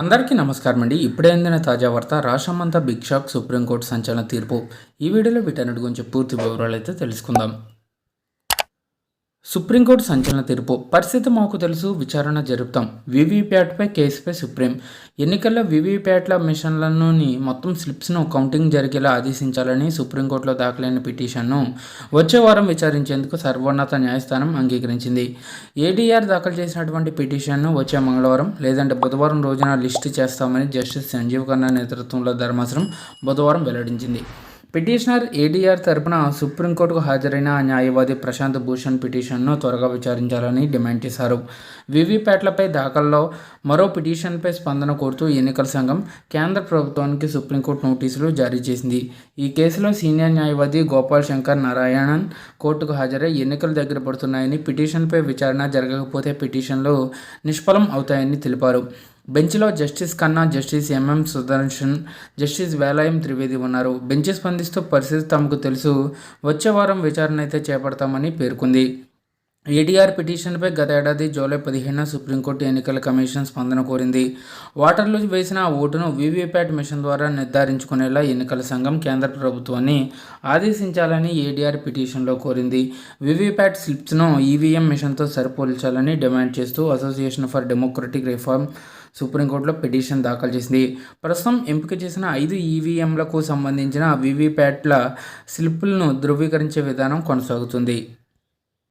అందరికీ నమస్కారం అండి ఇప్పుడే అందిన తాజా వార్త రాష్ట్రమంతా బిగ్ షాక్ సుప్రీంకోర్టు సంచలన తీర్పు. ఈ వీడియోలో వీటన్నిటి గురించి పూర్తి వివరాలు అయితే తెలుసుకుందాం. సుప్రీంకోర్టు సంచలన తీర్పు. పరిస్థితి మాకు తెలుసు విచారణ జరుపుతాం. వీవీప్యాట్పై కేసుపై సుప్రీం. ఎన్నికల్లో వీవీప్యాట్ల మిషన్లలోని మొత్తం స్లిప్స్ను కౌంటింగ్ జరిగేలా ఆదేశించాలని సుప్రీంకోర్టులో దాఖలైన పిటిషన్ను వచ్చే వారం విచారించేందుకు సర్వోన్నత న్యాయస్థానం అంగీకరించింది. ఏడీఆర్ దాఖలు చేసినటువంటి పిటిషన్ను వచ్చే మంగళవారం లేదంటే బుధవారం రోజున లిస్టు చేస్తామని జస్టిస్ సంజీవ్ ఖన్నా నేతృత్వంలో ధర్మాసనం బుధవారం వెల్లడించింది. పిటిషనర్ ఏడీఆర్ తరపున సుప్రీంకోర్టుకు హాజరైన న్యాయవాది ప్రశాంత్ భూషణ్ పిటిషన్ను త్వరగా విచారించాలని డిమాండ్ చేశారు. వివిప్యాట్లపై దాఖల్లో మరో పిటిషన్పై స్పందన కోరుతూ ఎన్నికల సంఘం కేంద్ర ప్రభుత్వానికి సుప్రీంకోర్టు నోటీసులు జారీ చేసింది. ఈ కేసులో సీనియర్ న్యాయవాది గోపాల్ శంకర్ నారాయణన్ కోర్టుకు హాజరై ఎన్నికలు దగ్గర పడుతున్నాయని పిటిషన్పై విచారణ జరగకపోతే పిటిషన్లు నిష్ఫలం అవుతాయని తెలిపారు. బెంచ్లో justice Khanna justice MM Sudarshan justice వేలాయం Trivedi ఉన్నారు. బెంచ్ స్పందిస్తూ పరిస్థితి తమకు తెలుసు. వచ్చే వారం విచారణ అయితే చేపడతామని పేర్కొంది. ఏడీఆర్ పిటిషన్పై గత ఏడాది జూలై పదిహేను సుప్రీంకోర్టు ఎన్నికల కమిషన్ స్పందన కోరింది. ఓటర్లు వేసిన ఆ ఓటును వీవీప్యాట్ మిషన్ ద్వారా నిర్ధారించుకునేలా ఎన్నికల సంఘం కేంద్ర ప్రభుత్వాన్ని ఆదేశించాలని ఏటీఆర్ పిటిషన్లో కోరింది. వీవీప్యాట్ స్లిప్స్ను ఈవీఎం మిషన్తో సరిపోల్చాలని డిమాండ్ చేస్తూ అసోసియేషన్ ఫర్ డెమోక్రటిక్ రిఫార్మ్ సుప్రీంకోర్టులో పిటిషన్ దాఖలు చేసింది. ప్రస్తుతం ఎంపిక చేసిన ఐదు ఈవీఎంలకు సంబంధించిన వీవీప్యాట్ల స్లిప్పులను ధృవీకరించే విధానం కొనసాగుతుంది.